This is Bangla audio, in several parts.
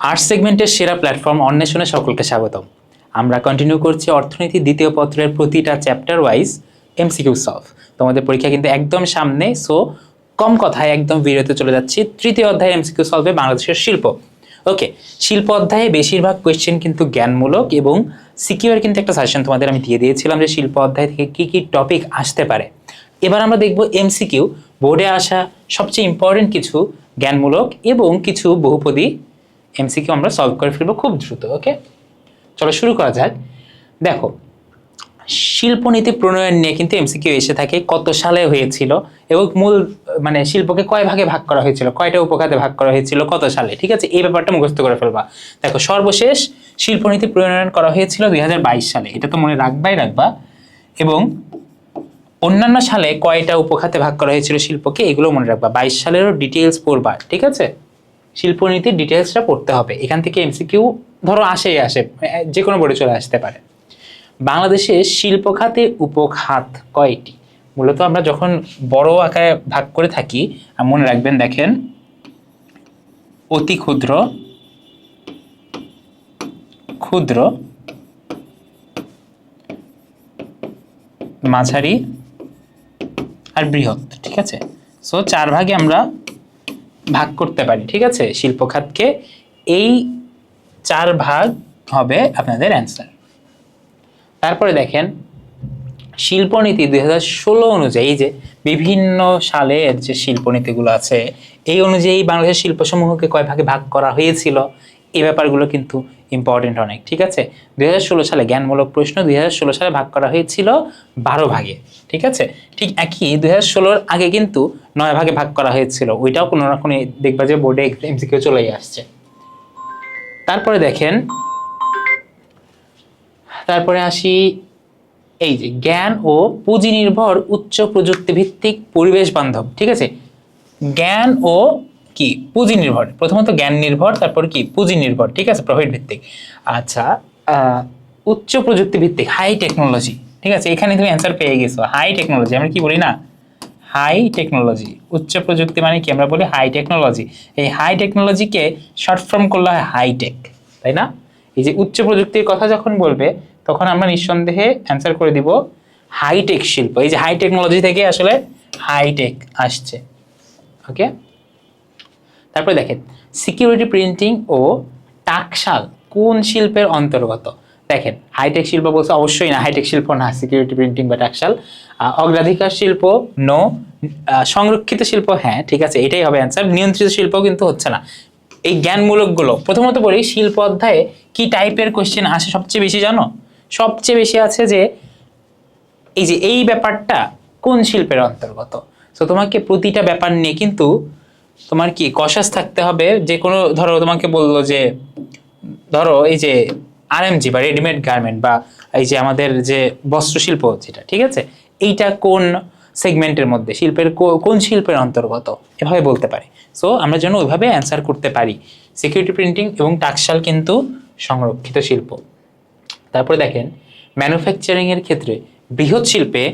আর্টস সেগমেন্টের সেরা প্ল্যাটফর্ম অন্বেষণে সকলকে স্বাগতম। আমরা কন্টিনিউ করছি অর্থনীতি দ্বিতীয় পত্রের প্রতিটা চ্যাপ্টার ওয়াইজ এমসিকিউ সলভ তোমাদের পরীক্ষা কিন্তু একদম সামনে সো কম কথায় একদম ভিডিওতে চলে যাচ্ছি তৃতীয় অধ্যায় এমসিকিউ সলভে বাংলাদেশের শিল্প। ওকে শিল্প অধ্যায়ে বেশিরভাগ কোয়েশ্চেন কিন্তু জ্ঞানমূলক এবং সিকিউর কিন্তু একটা সাজেশন তোমাদের আমি দিয়ে দিয়েছিলাম যে শিল্প অধ্যায় থেকে কী কী টপিক আসতে পারে। এবার আমরা দেখব এমসিকিউ বোর্ডে আসা সবচেয়ে ইম্পর্টেন্ট কিছু জ্ঞানমূলক এবং কিছু বহুপদী এমসিকিউ আমরা সলভ করে ফেলব খুব দ্রুত ওকে চলো শুরু করা যাক। দেখো, শিল্পনীতি প্রণয়ন নিয়ে কিন্তু এমসিকিউ এসে থাকে কত সালে হয়েছিল এবং মূল মানে শিল্পকে কয় ভাগে ভাগ করা হয়েছিল? কয়টা উপখাতে ভাগ করা হয়েছিল? কত সালে? ঠিক আছে, এই ব্যাপারটা মুখস্থ করে ফেলবা। দেখো, সর্বশেষ শিল্পনীতি প্রণয়ন করা হয়েছিল দুই হাজার বাইশ সালে। এটা তো মনে রাখবাই রাখবা। এবং অন্যান্য সালে কয়টা উপখাতে ভাগ করা হয়েছিল শিল্পকে? এগুলো মনে রাখবা। বাইশ সালেরও ডিটেলস পড়বা, ঠিক আছে? শিল্পনীতির ডিটেলসটা পড়তে হবে। এখান থেকে এমসিকিউ ধরো আসেই আসে, যে কোনো বোর্ডে চলে আসতে পারে। বাংলাদেশে শিল্প খাতে উপখাত কয়টি? মূলত আমরা যখন বড় আকারে ভাগ করে থাকি মনে রাখবেন, দেখেন, অতি ক্ষুদ্র ক্ষুদ্র, মাঝারি, আর বৃহৎ, ঠিক আছে? সো চার ভাগে আমরা ভাগ করতে পারি, ঠিক আছে? শিল্প খাতকে এই চার ভাগ হবে আপনাদের অ্যান্সার তারপরে দেখেন, শিল্পনীতি দুই হাজার ষোলো অনুযায়ী যে বিভিন্ন সালের যে শিল্পনীতিগুলো আছে, এই অনুযায়ী বাংলাদেশের শিল্পসমূহকে কয় ভাগে ভাগ করা হয়েছিল? এই ব্যাপারগুলো কিন্তু ইম্পর্টেন্ট অনেক, ঠিক আছে? দুই হাজার ষোলো সালে জ্ঞানমূলক প্রশ্ন দুই হাজার ষোলো সালে ভাগ করা হয়েছিল বারো ভাগে, ঠিক আছে? ঠিক একই দুই আগে কিন্তু নয় ভাগে ভাগ করা হয়েছিল, ওইটাও কোনো না কোনো দেখবা যে বোর্ডে এমসিকিউ চলেই আসছে। তারপরে দেখেন, তারপরে আসি, এই যে জ্ঞান ও পুঁজি নির্ভর উচ্চ প্রযুক্তিভিত্তিক পরিবেশ বান্ধব, ঠিক আছে? জ্ঞান ও কি? পুঁজি নির্ভর। প্রথমত জ্ঞান নির্ভর, তারপর কি? পুঁজি নির্ভর, ঠিক আছে? প্রফিট ভিত্তিক। আচ্ছা উচ্চ প্রযুক্তি ভিত্তিক হাই টেকনোলজি ঠিক আছে? এখানে তুমি অ্যান্সার পেয়ে গেছো। হাই টেকনোলজি আমরা কি বলি না? হাই টেকনোলজি উচ্চ প্রযুক্তি মানে কি? আমরা বলি হাই টেকনোলজি এই হাই টেকনোলজিকে শর্ট ফর্ম করলে হয় হাইটেক তাই না? এই যে উচ্চ প্রযুক্তির কথা যখন বলবে, তখন আমরা নিঃসন্দেহে অ্যান্সার করে দিব হাইটেক শিল্প। এই যে হাই টেকনোলজি থেকে আসলে হাইটেক আসছে। ওকে তারপরে দেখেন সিকিউরিটি প্রিন্টিং ও টাকশাল কোন শিল্পের অন্তর্গত? দেখেন হাইটেক শিল্প বলছে অবশ্যই না হাইটেক শিল্প না সিকিউরিটি প্রিন্টিং বা টাকশাল অগ্রাধিকার শিল্প নো সংরক্ষিত শিল্প হ্যাঁ ঠিক আছে, এটাই হবে অ্যান্সার নিয়ন্ত্রিত শিল্প কিন্তু হচ্ছে না। এই জ্ঞানমূলকগুলো, প্রথমত বলি, শিল্প অধ্যায়ে কি টাইপের কোশ্চেন আসে সবচেয়ে বেশি জানো? সবচেয়ে বেশি আছে যে, এই যে, এই ব্যাপারটা কোন শিল্পের অন্তর্গত? তো তোমাকে প্রতিটা ব্যাপার নিয়ে কিন্তু তোমার কি কষাস থাকতে হবে? যে কোনো, ধরো, তোমাকে বলল যে, ধরো, এই যে আরএমজি বা রেডিমেড গার্মেন্ট বা এই যে আমাদের যে বস্ত্রশিল্প যেটা, ঠিক আছে? এইটা কোন সেগমেন্টের মধ্যে? শিল্পের কোন শিল্পের অন্তর্গত? এভাবে বলতে পারে। সো আমরা যেন ওইভাবে অ্যান্সার করতে পারি। সিকিউরিটি প্রিন্টিং এবং টাকশাল কিন্তু সংরক্ষিত শিল্প। তারপরে দেখেন ম্যানুফ্যাকচারিংয়ের ক্ষেত্রে বৃহৎ শিল্পে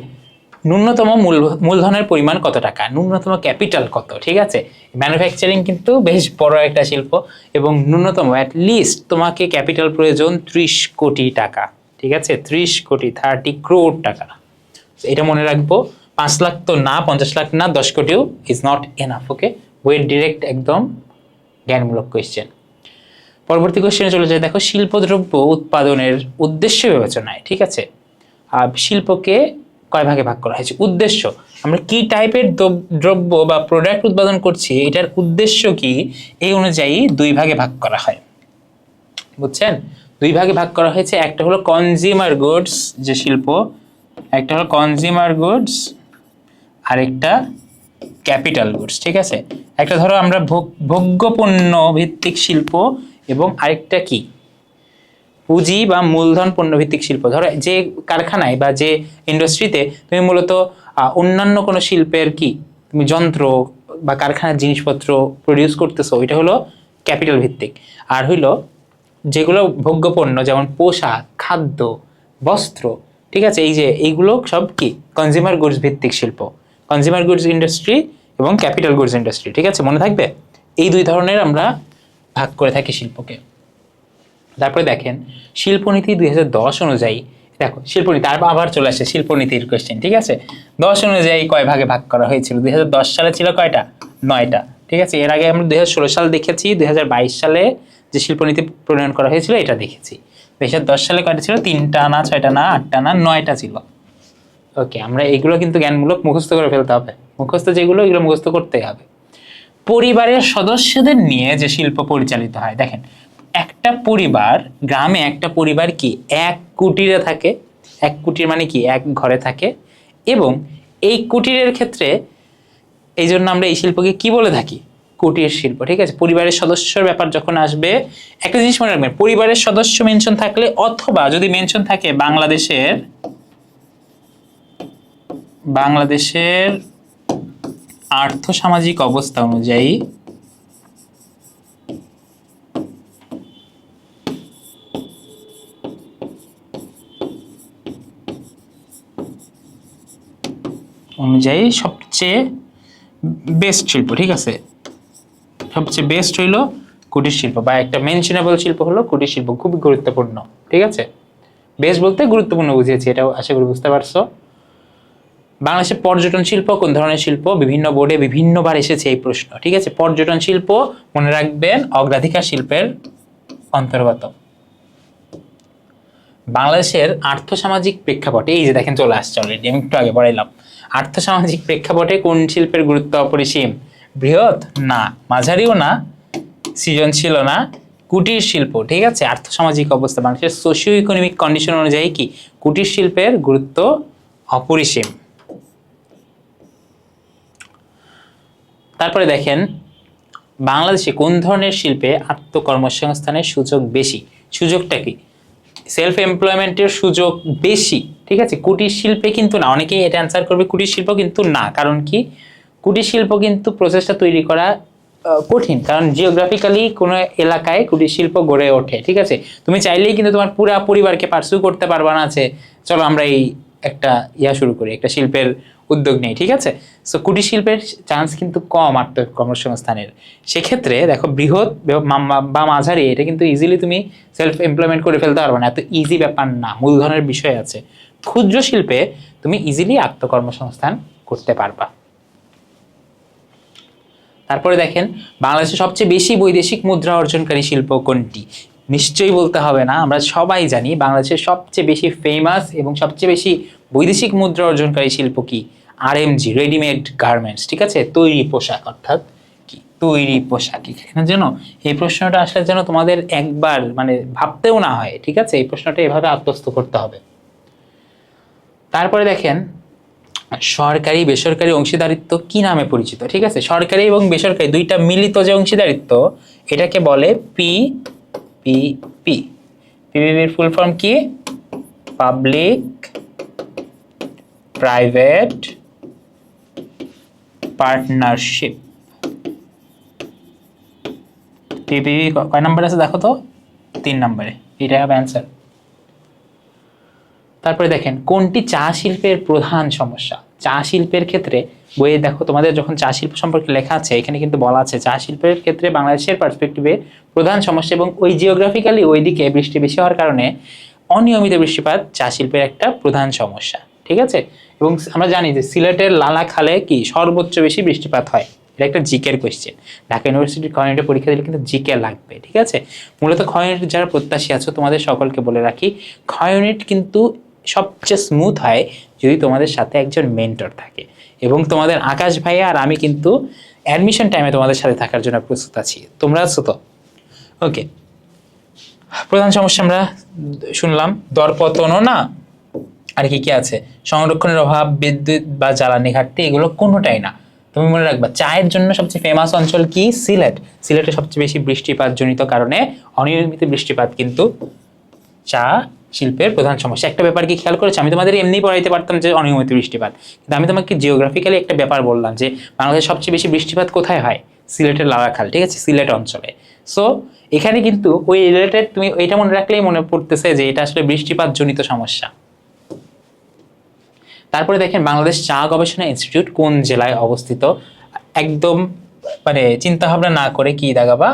ন্যূনতম মূল, মূলধনের পরিমাণ কত টাকা? ন্যূনতম ক্যাপিটাল কত? ঠিক আছে? ম্যানুফ্যাকচারিং কিন্তু বেশ বড় একটা শিল্প এবং ন্যূনতম অ্যাট লিস্ট তোমাকে ক্যাপিটাল প্রয়োজন ত্রিশ কোটি টাকা। ঠিক আছে? ত্রিশ কোটি থার্টি ক্রোড টাকা। এটা মনে রাখব, পাঁচ লাখ তো না, পঞ্চাশ লাখ না, দশ কোটিও is not enough okay wait direct একদম জ্ঞানমূলক কোয়েশ্চেন পরবর্তী কোশ্চেনে চলে যায় দেখো, শিল্পদ্রব্য উৎপাদনের উদ্দেশ্য বিবেচনায়, ঠিক আছে? আর শিল্পকে কয় ভাগে ভাগ করা হয়েছে? উদ্দেশ্য, আমরা কি টাইপের দ্রব্য বা প্রোডাক্ট উৎপাদন করছি, এটার উদ্দেশ্য কি? এই অনুযায়ী দুই ভাগে ভাগ করা হয়। বুঝছেন? দুই ভাগে ভাগ করা হয়েছে, একটা হলো কনজিউমার গুডস যে শিল্প, একটা হলো কনজিউমার গুডস আরেকটা ক্যাপিটাল গুডস ঠিক আছে? একটা ধরো আমরা ভোগ- ভোগ্যপণ্য ভিত্তিক শিল্প এবং আরেকটা কি? পুঁজি বা মূলধন পণ্যভিত্তিক শিল্প। ধরো, যে কারখানায় বা যে ইন্ডাস্ট্রিতে তুমি মূলত অন্যান্য কোনো শিল্পের কি? তুমি যন্ত্র বা কারখানার জিনিসপত্র প্রডিউস করতেছো এটা হলো ক্যাপিটাল ভিত্তিক। আর হইল, যেগুলো ভোগ্যপণ্য, যেমন পোশাক, খাদ্য, বস্ত্র, ঠিক আছে? এই যে, এইগুলো সব কি? কনজিউমার গুডস ভিত্তিক শিল্প। কনজিউমার গুডস ইন্ডাস্ট্রি এবং ক্যাপিটাল গুডস ইন্ডাস্ট্রি ঠিক আছে? মনে থাকবে? এই দুই ধরনের আমরা ভাগ করে থাকে শিল্পকে। তারপরে দেখেন, শিল্পনীতি দুই হাজার দশ অনুযায়ী, দেখো, শিল্পনীতি আর আবার চলে আসে শিল্পনীতির কোয়েশ্চেন ঠিক আছে? দশ অনুযায়ী কয় ভাগে ভাগ করা হয়েছিল? দুই হাজার দশ সালে ছিল কয়টা? নয়টা, ঠিক আছে? এর আগে আমরা দুই হাজার ষোলো সাল দেখেছি, দুই হাজার বাইশ সালে যে শিল্পনীতি প্রণয়ন করা হয়েছিল, এটা দেখেছি। দুই হাজার দশ সালে কয়টা ছিল? তিনটা না, ছয়টা না, আটটা না, নয়টা ছিল। ওকে, আমরা এগুলো কিন্তু জ্ঞানমূলক মুখস্থ করে ফেলতে হবে। মুখস্থ যেগুলো, এগুলো মুখস্থ করতেই হবে। পরিবারের সদস্যদের নিয়ে যে শিল্প পরিচালিত হয়, দেখেন একটা পরিবার, গ্রামে একটা পরিবার কি এক কুটিরে থাকে? এক কুটির মানে কি এক ঘরে থাকে? এবং এই কুটিরের ক্ষেত্রে এই জন্য আমরা এই শিল্পকে কি বলে থাকি? কুটির শিল্প, ঠিক আছে? পরিবারের সদস্যর ব্যাপার যখন আসবে, একটা জিনিস মনে রাখবেন, পরিবারের সদস্য মেনশন থাকলে অথবা যদি মেনশন থাকে বাংলাদেশের বাংলাদেশের আর্থসামাজিক অবস্থা অনুযায়ী অনুযায়ী সবচেয়ে বেস্ট শিল্প, ঠিক আছে? সবচেয়ে বেস্ট হইল কুটির শিল্প বা একটা মেনশনেবল শিল্প হলো কুটির শিল্প, খুবই গুরুত্বপূর্ণ, ঠিক আছে? বেস্ট বলতে গুরুত্বপূর্ণ বুঝিয়েছি, এটাও আশা করি বুঝতে পারছ। বাংলাদেশের পর্যটন শিল্প, কোন ধরনের শিল্প? বিভিন্ন বোর্ডে বিভিন্নবার এসেছে এই প্রশ্ন, ঠিক আছে? পর্যটন শিল্প, মনে রাখবেন, অগ্রাধিকার শিল্পের অন্তর্গত। বাংলাদেশের আর্থসামাজিক প্রেক্ষাপটে, এই যে দেখেন চলে আসছে অলরেডি আমি একটু আগে পড়াইলাম। আর্থসামাজিক প্রেক্ষাপটে কোন শিল্পের গুরুত্ব অপরিসীম? বৃহৎ? না। মাঝারিও না সৃজনশীল না, কুটির শিল্প, ঠিক আছে? আর্থসামাজিক অবস্থা বাংলাদেশের সোশিও ইকোনমিক কন্ডিশন অনুযায়ী কি? কুটির শিল্পের গুরুত্ব অপরিসীম। তারপরে দেখেন, বাংলাদেশে কোন ধরনের শিল্পে আত্মকর্মসংস্থানের সুযোগ বেশি? সুযোগটা কি? সেলফ এমপ্লয়মেন্টের সুযোগ বেশি, ঠিক আছে? কুটির শিল্পে কিন্তু না, অনেকেই এটা অ্যান্সার করবে, কুটির শিল্প কিন্তু না। কারণ কি? কুটির শিল্প কিন্তু প্রসেসটা তৈরি করা কঠিন। কারণ জিওগ্রাফিক্যালি কোনো এলাকায় কুটির শিল্প গড়ে ওঠে, ঠিক আছে? তুমি চাইলেই কিন্তু তোমার পুরা পরিবারকে পার্সু করতে পারবা না আছে চলো আমরা এই একটা ইয়া শুরু করি, একটা শিল্পের উদ্যোগ নেই, ঠিক আছে? সো কুটির শিল্পের চান্স কিন্তু কম আত্ম কর্মসংস্থানের। সেক্ষেত্রে দেখো, বৃহৎ বা- মাঝারি, এটা কিন্তু ইজিলি তুমি সেলফ এমপ্লয়মেন্ট করে ফেলতে পারবে না। এত ইজি ব্যাপার না, মূলধনের বিষয় আছে। ক্ষুদ্র শিল্পে তুমি ইজিলি আত্মকর্মসংস্থান করতে পারবা। তারপরে দেখেন বাংলাদেশে সবচেয়ে বেশি বৈদেশিক মুদ্রা অর্জনকারী শিল্প কোনটি? নিশ্চয়ই বলতে হবে না, আমরা সবাই জানি বাংলাদেশের সবচেয়ে বেশি ফেমাস এবং সবচেয়ে বেশি বৈদেশিক মুদ্রা অর্জনকারী শিল্প কি? আর আরএমজি রেডিমেড গার্মেন্টস ঠিক আছে? তৈরি পোশাক, অর্থাৎ কি? তৈরি পোশাক এখানে যেন, এই প্রশ্নটা আসলে যেন তোমাদের একবার মানে ভাবতেও না হয়, ঠিক আছে? এই প্রশ্নটা এভাবে আত্মস্থ করতে হবে। তারপরে দেখেন, সরকারি, বেসরকারি অংশীদারিত্ব কি নামে পরিচিত, ঠিক আছে? সরকারি এবং বেসরকারি, দুইটা মিলিত যে অংশীদারিত্ব, এটাকে বলে পি পি পি পিপিপির ফুল ফর্ম কি? পাবলিক প্রাইভেট পার্টনারশিপ পিপিপি কয় নাম্বার আছে দেখো তো? তিন নম্বরে এটা হবে অ্যান্সার তারপরে দেখেন, কোনটি চা শিল্পের প্রধান সমস্যা? চা শিল্পের ক্ষেত্রে বইয়ে দেখো, তোমাদের যখন চা শিল্প সম্পর্কে লেখা আছে, এখানে কিন্তু বলা আছে, চা শিল্পের ক্ষেত্রে বাংলাদেশের পার্সপেক্টিভে প্রধান সমস্যা এবং ওই জিওগ্রাফিক্যালি ওই দিকে বৃষ্টি বেশি হওয়ার কারণে অনিয়মিত বৃষ্টিপাত চা শিল্পের একটা প্রধান সমস্যা, ঠিক আছে? এবং আমরা জানি যে সিলেটের লালা খালে কি সর্বোচ্চ বেশি বৃষ্টিপাত হয়? এটা একটা জিকের কোয়েশ্চেন ঢাকা ইউনিভার্সিটির ক্ষয়নিটে পরীক্ষা দিলে কিন্তু জিকে লাগবে, ঠিক আছে? মূলত ক্ষয়নিট যারা প্রত্যাশী আছো, তোমাদের সকলকে বলে রাখি ক্ষয়নিট কিন্তু সবচেয়ে স্মুথ হয় যদি তোমাদের সাথে একজন মেন্টর থাকে। এবং তোমাদের আকাশ ভাইয়া আর আমি কিন্তু অ্যাডমিশন টাইমে তোমাদের সাথে থাকার জন্য প্রস্তুত আছি। তোমরা আছো তো? ওকে প্রধান সমস্যা আমরা শুনলাম, দরপতনও না? আর কি কি আছে? সংরক্ষণের অভাব, বিদ্যুৎ বা জ্বালানি ঘাটতি, এগুলো কোনোটাই না। তুমি মনে রাখবা, চায়ের জন্য সবচেয়ে ফেমাস অঞ্চল কি? সিলেট। সিলেটে সবচেয়ে বেশি বৃষ্টিপাত জনিত কারণে অনিয়মিত বৃষ্টিপাত কিন্তু চা শিল্পের প্রধান সমস্যা। একটা ব্যাপার কি খেয়াল করেছে? আমি তোমাদের এমনি পড়াইতে পারতাম যে অনিয়মিত বৃষ্টিপাত। কিন্তু আমি তোমাকে জিওগ্রাফিক্যালি একটা ব্যাপার বললাম যে, বাংলাদেশের সবচেয়ে বেশি বৃষ্টিপাত কোথায় হয়? সিলেটের লালাখাল ঠিক আছে? সিলেট অঞ্চলে। সো এখানে কিন্তু ওই রিলেটেড তুমি এটা মনে রাখলেই মনে পড়তেছে যে, এটা আসলে বৃষ্টিপাত জনিত সমস্যা। তারপরে দেখেন, বাংলাদেশ চা গবেষণা ইনস্টিটিউট কোন জেলায় অবস্থিত? একদম মানে চিন্তা ভাবনা না করে কি দাগাবা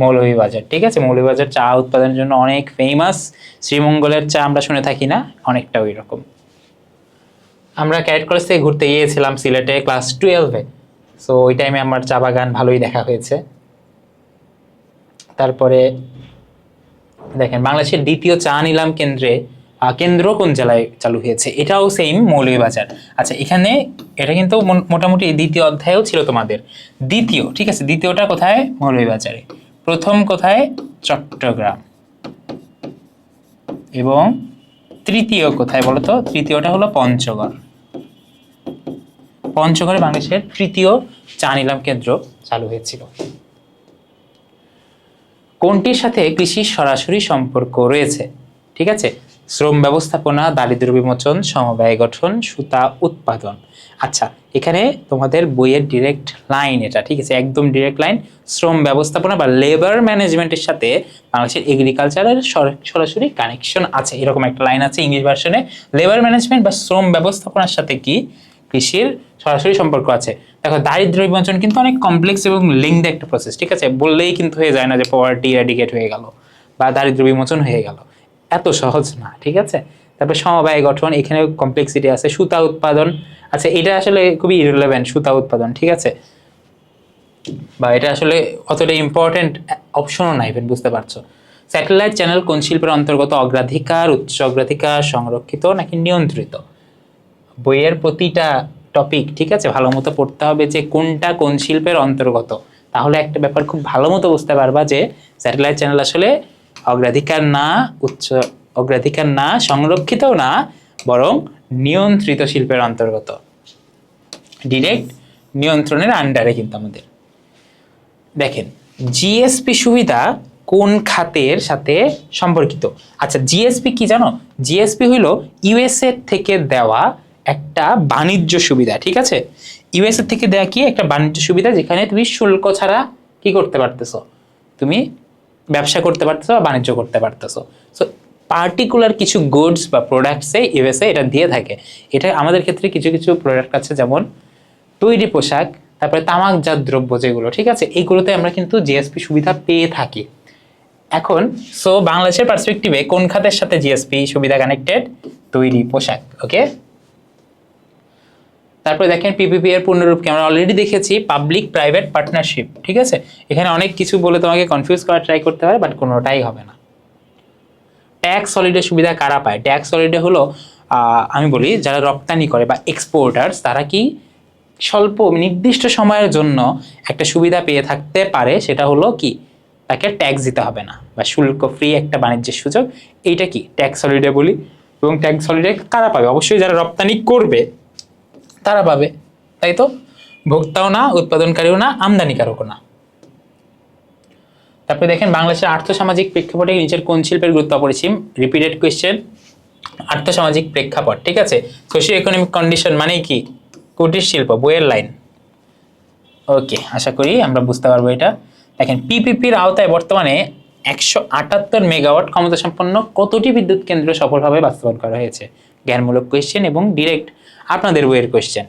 মৌলভীবাজার, ঠিক আছে? মৌলভীবাজার চা উৎপাদনের জন্য অনেক ফেমাস শ্রীমঙ্গলের চা আমরা শুনে থাকি না, অনেকটা ওই রকম আমরা ক্যারেট কলেজ থেকে ঘুরতে গিয়েছিলাম সিলেটে ক্লাস টুয়েলভে সো ওই টাইমে আমার চা বাগান ভালোই দেখা হয়েছে। তারপরে, দেখেন, বাংলাদেশের দ্বিতীয় চা নিলাম কেন্দ্রে কেন্দ্র কোন জেলায় চালু হয়েছে? এটাও সেম মৌলভীবাজার। আচ্ছা এখানে এটা কিন্তু মোটামুটি দ্বিতীয় অধ্যায়েও ছিল তোমাদের। দ্বিতীয়, ঠিক আছে? দ্বিতীয়টা কোথায়? মৌলভীবাজারে। প্রথম কোথায় চট্টগ্রাম। এবং তৃতীয় কোথায় বলো তো তৃতীয়টা হলো পঞ্চগড়। পঞ্চগড়ে বাংলাদেশের তৃতীয় চা নিলাম কেন্দ্র চালু হয়েছিল। কোনটির সাথে কৃষির সরাসরি সম্পর্ক রয়েছে? ঠিক আছে? শ্রম ব্যবস্থাপনা দারিদ্র বিমোচন, সমবায় গঠন, সুতা উৎপাদন। আচ্ছা এখানে তোমাদের বইয়ের ডিরেক্ট লাইন এটা, ঠিক আছে? একদম ডিরেক্ট লাইন শ্রম ব্যবস্থাপনা বা লেবার ম্যানেজমেন্টের সাথে বাংলাদেশের এগ্রিকালচারের সরাসরি কানেকশন আছে। এরকম একটা লাইন আছে ইংলিশ ভার্সনে লেবার ম্যানেজমেন্ট বা শ্রম ব্যবস্থাপনার সাথে কি কৃষির সরাসরি সম্পর্ক আছে? দেখো, দারিদ্র বিমোচন কিন্তু অনেক কমপ্লেক্স এবং লিঙ্কড একটা প্রসেস ঠিক আছে? বললেই কিন্তু হয়ে যায় না যে পভার্টি এরাডিকেট হয়ে গেল বা দারিদ্র বিমোচন হয়ে গেল। এত সহজ না, ঠিক আছে? তারপর সমবায় গঠন এখানে কমপ্লেক্সিটি আছে, সুতা উৎপাদন। আচ্ছা এটা আসলে খুবই ইরেলেভেন্ট সুতা উৎপাদন, ঠিক আছে? বা এটা আসলে অতটা ইম্পর্টেন্ট অপশনও নাই ইভেন বুঝতে পারছ? স্যাটেলাইট চ্যানেল কোন শিল্পের অন্তর্গত? অগ্রাধিকার উচ্চ অগ্রাধিকার, সংরক্ষিত নাকি নিয়ন্ত্রিত? বইয়ের প্রতিটা টপিক ঠিক আছে? ভালো মতো পড়তে হবে যে কোনটা কোন শিল্পের অন্তর্গত। তাহলে একটা ব্যাপার খুব ভালো মতো বুঝতে পারবা যে স্যাটেলাইট চ্যানেল আসলে অগ্রাধিকার না উচ্চ অগ্রাধিকার না, সংরক্ষিতও না, বরং নিয়ন্ত্রিত শিল্পের অন্তর্গত। ডিরেক্ট নিয়ন্ত্রণের আন্ডারে কিন্তু আমাদের। দেখেন জিএসপি সুবিধা কোন খাতের সাথে সম্পর্কিত? আচ্ছা জিএসপি কি জানো? জিএসপি হইল ইউএসএ থেকে দেওয়া একটা বাণিজ্য সুবিধা, ঠিক আছে? ইউএসএ থেকে দেওয়া কি? একটা বাণিজ্য সুবিধা যেখানে তুমি শুল্ক ছাড়া কি করতে পারতেছো? তুমি ব্যবসা করতে পারতেছো বা বাণিজ্য করতে পারতেছো। সো পার্টিকুলার কিছু গুডস বা প্রোডাক্টসে ইউএসএ এটা দিয়ে থাকে। এটা আমাদের ক্ষেত্রে কিছু কিছু প্রোডাক্ট আছে যেমন তৈরি পোশাক, তারপরে তামাকজাত দ্রব্য যেগুলো, ঠিক আছে? এইগুলোতে আমরা কিন্তু জিএসপি সুবিধা পেয়ে থাকি। এখন সো বাংলাদেশের পার্সপেক্টিভে কোন খাতের সাথে জিএসপি সুবিধা কানেক্টেড তৈরি পোশাক ওকে তারপরে দেখেন পিপিপি এর পূর্ণরূপকে আমরা অলরেডি দেখেছি পাবলিক প্রাইভেট পার্টনারশিপ ঠিক আছে? এখানে অনেক কিছু বলে তোমাকে কনফিউজ করা ট্রাই করতে পারে বাট কোনোটাই হবে না। ট্যাক্স হলিডে সুবিধা কারা পায়? ট্যাক্স হলিডে হলো আমি বলি যারা রপ্তানি করে বা এক্সপোর্টার্স তারা কি স্বল্প, নির্দিষ্ট সময়ের জন্য একটা সুবিধা পেয়ে থাকতে পারে? সেটা হলো কি? তাকে ট্যাক্স দিতে হবে না। বা শুল্ক ফ্রি একটা বাণিজ্যের সুযোগ। এইটা কি? ট্যাক্স হলিডে বলি। এবং ট্যাক্স হলিডে কারা পাবে? অবশ্যই যারা রপ্তানি করবে, তারা পাবে। তাই তো? ভোক্তাও না, উৎপাদনকারীও না, আমদানিকারকও না। তারপরে দেখেন, বাংলাদেশের আর্থসামাজিক প্রেক্ষাপটে নিচের কোন শিল্পের গুরুত্ব অপরিসীম? রিপিটেড কোয়েশ্চেন আর্থসামাজিক প্রেক্ষাপট, ঠিক আছে? সোশিও ইকোনমিক কন্ডিশন মানে কি? কুটির শিল্প, বইয়ের লাইন ওকে আশা করি আমরা বুঝতে পারব এটা। দেখেন পিপিপির আওতায় বর্তমানে একশো আটাত্তর মেগাওয়াট ক্ষমতা সম্পন্ন কতটি বিদ্যুৎ কেন্দ্র সফলভাবে বাস্তবায়ন করা হয়েছে? জ্ঞানমূলক কোয়েশ্চেন এবং ডিরেক্ট আপনাদের বইয়ের কোয়েশ্চেন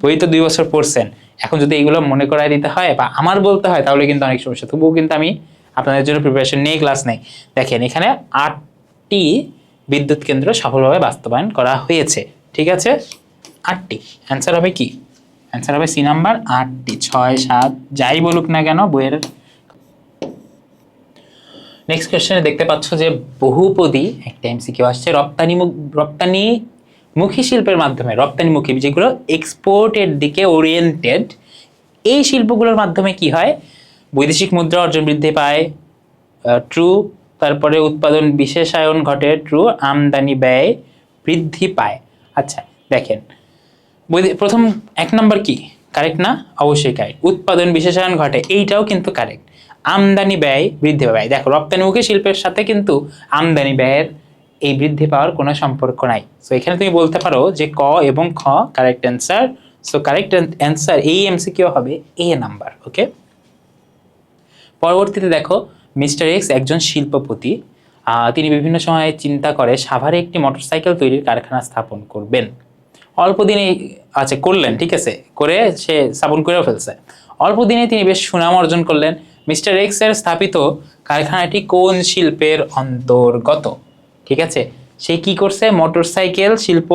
বই তো দুই বছর পড়ছেন। এখন যদি এইগুলো মনে করায় দিতে হয় বা আমার বলতে হয়, তাহলে কিন্তু অনেক সমস্যা। তবুও কিন্তু আমি আপনাদের জন্য প্রিপারেশন নিয়ে ক্লাস নেই। দেখেন, এখানে আটটি বিদ্যুৎ কেন্দ্র সফলভাবে বাস্তবায়ন করা হয়েছে। ঠিক আছে? আটটি। অ্যান্সার হবে কি? অ্যান্সার হবে সি নাম্বার আটটি। ছয়, সাত, যাই বলুক না কেন, বইয়ের নেক্সট কোয়েশ্চেনে দেখতে পাচ্ছ যে বহুপদী, একটা এমসিকিউ আসছে, রপ্তানি রপ্তানি মুখী শিল্পের মাধ্যমে, রপ্তানিমুখী, যেগুলো এক্সপোর্টের দিকে ওরিয়েন্টেড এই শিল্পগুলোর মাধ্যমে কি হয়? বৈদেশিক মুদ্রা অর্জন বৃদ্ধি পায় ট্রু তারপরে উৎপাদন বিশেষায়ন ঘটে ট্রু আমদানি ব্যয় বৃদ্ধি পায়। আচ্ছা দেখেন প্রথম এক নম্বর কি? কারেক্ট না? অবশ্যই কারেক্ট উৎপাদন বিশেষায়ন ঘটে, এইটাও কিন্তু কারেক্ট আমদানি ব্যয় বৃদ্ধি পায়। দেখো, রপ্তানিমুখী শিল্পের সাথে কিন্তু আমদানি ব্যয়ের এই বৃদ্ধি পাওয়ার কোনো সম্পর্ক নাই। সো এখানে তুমি বলতে পারো যে ক এবং খ correct answer so correct answer এই এমসিকিউ হবে এ নাম্বার ওকে পরবর্তীতে দেখো মিস্টার এক্স একজন শিল্পপতি। তিনি বিভিন্ন সময়ে চিন্তা করে সাভারে একটি মোটরসাইকেল তৈরির কারখানা স্থাপন করবেন। অল্প দিনেই আচ্ছা করলেন, ঠিক আছে, করে সে স্থাপন করেও ফেলছে। অল্প দিনে তিনি বেশ সুনাম অর্জন করলেন। মিস্টার এক্সের স্থাপিত কারখানাটি কোন শিল্পের অন্তর্গত? ঠিক আছে? সে কি করছে? মোটরসাইকেল শিল্প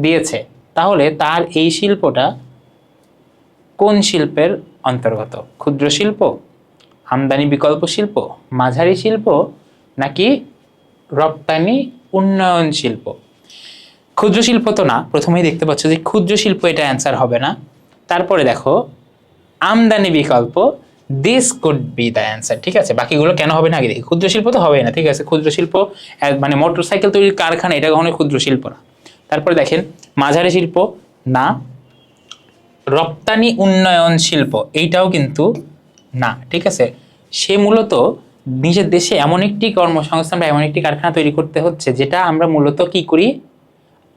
দিয়েছে। তাহলে তার এই শিল্পটা কোন শিল্পের অন্তর্গত? ক্ষুদ্র শিল্প? আমদানি বিকল্প শিল্প? মাঝারি শিল্প? নাকি রপ্তানি উন্নয়ন শিল্প? ক্ষুদ্র শিল্প তো না, প্রথমেই দেখতে পাচ্ছ যে ক্ষুদ্র শিল্প এটা অ্যান্সার হবে না। তারপরে দেখো, আমদানি বিকল্প this could be the answer ঠিক আছে? বাকিগুলো কেন হবে না? আগে দেখি। ক্ষুদ্র শিল্প তো হবে না, ঠিক আছে? ক্ষুদ্র শিল্প মানে মোটর সাইকেল তৈরির কারখানা, এটা কখনোই ক্ষুদ্র শিল্প না। তারপরে দেখেন, মাঝারি শিল্প না, রপ্তানি উন্নয়ন শিল্প, এইটাও কিন্তু না, ঠিক আছে? সে মূলত নিজের দেশে এমন একটি কর্মসংস্থান বা এমন একটি কারখানা তৈরি করতে হচ্ছে, যেটা আমরা মূলত কি করি?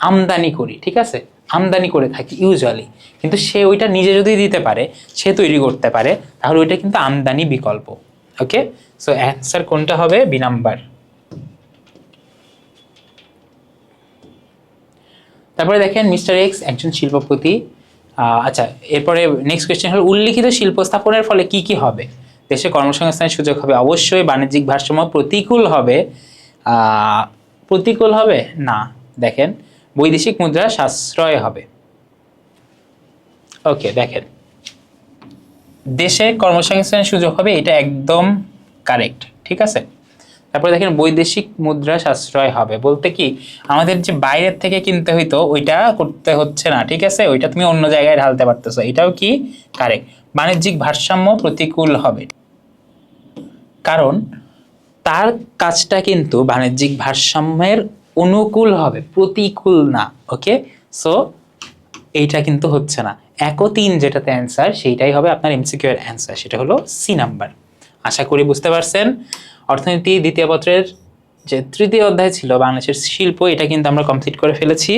আমদানি করি, ঠিক আছে? আমদানি করে থাকি ইউজুয়ালি কিন্তু সে ওইটা নিজে যদি দিতে পারে, সে তৈরি করতে পারে, তাহলে ওইটা কিন্তু আমদানি বিকল্প, ওকে? সো অ্যান্সার কোনটা হবে? B number. তারপরে দেখেন মিস্টার এক্স একজন শিল্পপতি আচ্ছা এরপরে নেক্সট কোয়েশ্চেন হলো, উল্লিখিত শিল্প স্থাপনের ফলে কি কি হবে? দেশে কর্মসংস্থানের সুযোগ হবে অবশ্যই, বাণিজ্যিক ভারসাম্য প্রতিকূল হবে প্রতিকূল হবে? না, দেখেন বৈদেশিক মুদ্রা সাশ্রয় হবে। ওকে দেখেন। দেশে কর্মসংস্থানের সুযোগ হবে, এটা একদম কারেক্ট ঠিক আছে? তারপরে দেখেন, বৈদেশিক মুদ্রা সাশ্রয় হবে বলতে কি, আমাদের যে বাইরের থেকে কিনতে হইতো, ওইটা করতে হচ্ছে না, ঠিক আছে? ওইটা তুমি অন্য জায়গায় ঢালতে পারতেছো, এটাও কি কারেক্ট বাণিজ্যিক ভারসাম্য প্রতিকূল হবে। কারণ, তার কাজটা কিন্তু বাণিজ্যিক ভারসাম্যের অনুকূল হবে, প্রতিকূল না ওকে সো এইটা কিন্তু হচ্ছে না। এক ও তিন যেটাতে অ্যান্সার সেইটাই হবে আপনার এমসিকিউ এর অ্যান্সার সেটা হলো সি নাম্বার আশা করি বুঝতে পারছেন? অর্থনীতি দ্বিতীয় পত্রের যে তৃতীয় অধ্যায় ছিল, বাংলাদেশের শিল্প, এটা কিন্তু আমরা কমপ্লিট করে ফেলেছি।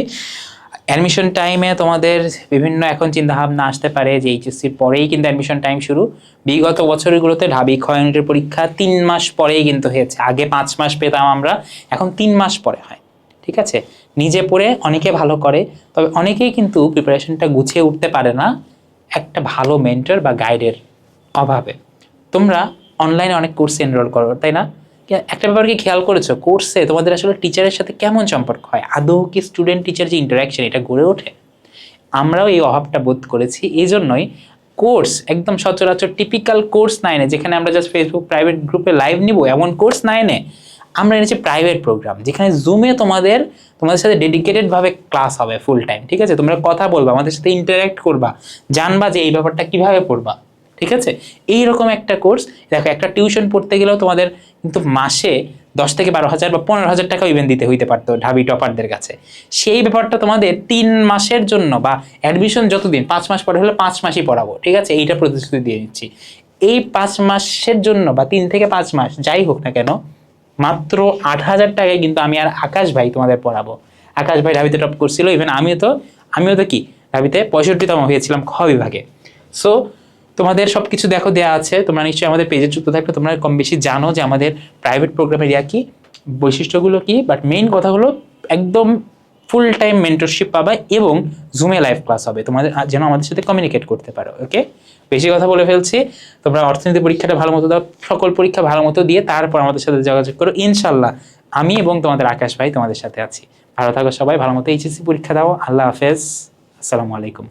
অ্যাডমিশন টাইমে তোমাদের বিভিন্ন এখন চিন্তা ভাবনা আসতে পারে যে এইচএসসির পরেই কিন্তু অ্যাডমিশন টাইম শুরু। বিগত বছরগুলোতে ঢাবি ক্ষয় ইউনিটের পরীক্ষা তিন মাস পরেই কিন্তু হয়েছে। আগে পাঁচ মাস পেতাম আমরা, এখন তিন মাস পরে হয়। ঠিক আছে? নিজে পড়ে অনেকে ভালো করে, তবে অনেকেই কিন্তু প্রিপারেশনটা গুছিয়ে উঠতে পারে না একটা ভালো মেন্টর বা গাইডের অভাবে। তোমরা অনলাইনে অনেক কোর্সে এনরোল করো, তাই না? একটা ব্যাপার কি খেয়াল করেছ? কোর্সে তোমাদের আসলে টিচারের সাথে কেমন সম্পর্ক হয়? আদৌ কি স্টুডেন্ট টিচার যে ইন্টারাকশন এটা গড়ে ওঠে? আমরাও এই অভাবটা বোধ করেছি এই জন্যই কোর্স একদম সচরাচর টিপিক্যাল কোর্স নাইনে যেখানে আমরা জাস্ট ফেসবুক প্রাইভেট গ্রুপে লাইভ নিব, এমন কোর্স নাইনে আমরা এনেছি প্রাইভেট প্রোগ্রাম যেখানে জুমে তোমাদের তোমাদের সাথে ডেডিকেটেড ভাবে ক্লাস হবে ফুল টাইম ঠিক আছে? তোমরা কথা বলবা, আমাদের সাথে ইন্টারাক্ট করবা, জানবা যে এই ব্যাপারটা কীভাবে পড়বা ঠিক আছে? এইরকম একটা কোর্স দেখো একটা টিউশন পড়তে গেলেও তোমাদের কিন্তু মাসে দশ থেকে বারো হাজার বা পনেরো হাজার টাকা ইভেন দিতে হইতে পারতো ঢাবি টপারদের কাছে। সেই ব্যাপারটা তোমাদের তিন মাসের জন্য বা অ্যাডমিশন যতদিন, পাঁচ মাস পরে হলে পাঁচ মাসই পড়াবো, ঠিক আছে? এইটা প্রতিশ্রুতি দিয়ে নিচ্ছি এই পাঁচ মাসের জন্য বা তিন থেকে পাঁচ মাস, যাই হোক না কেন মাত্র আট হাজার টাকায় কিন্তু আমি আর আকাশ ভাই তোমাদের পড়াবো। আকাশ ভাই ঢাবিতে টপ করছিল ইভেন আমিও তো আমিও তো কি? ঢাবিতে পঁয়ষট্টিতম হয়েছিলাম খ বিভাগে। সো তোমাদের সব কিছু দেখো দেওয়া আছে। তোমরা নিশ্চয়ই আমাদের পেজে যুক্ত থাকলে তোমরা কম বেশি জানো যে আমাদের প্রাইভেট প্রোগ্রামের ইয়া কি, বৈশিষ্ট্যগুলো কি বাট মেইন কথা হলো একদম ফুল টাইম মেন্টরশিপ পাবা এবং জুমে লাইভ ক্লাস হবে। তোমাদের যেন আমাদের সাথে কমিউনিকেট করতে পারো ওকে বেশি কথা বলে ফেলছি। তোমরা অর্থনীতি পরীক্ষাটা ভালো মতো দাও, সকল পরীক্ষা ভালো মতো দিয়ে তারপর আমাদের সাথে যোগাযোগ করো। ইনশাল্লাহ আমি এবং তোমাদের আকাশ ভাই তোমাদের সাথে আছি। ভালো থাকো সবাই, ভালো মতো এইচএসসি পরীক্ষা দাও। আল্লাহ হাফেজ। আসসালামু আলাইকুম।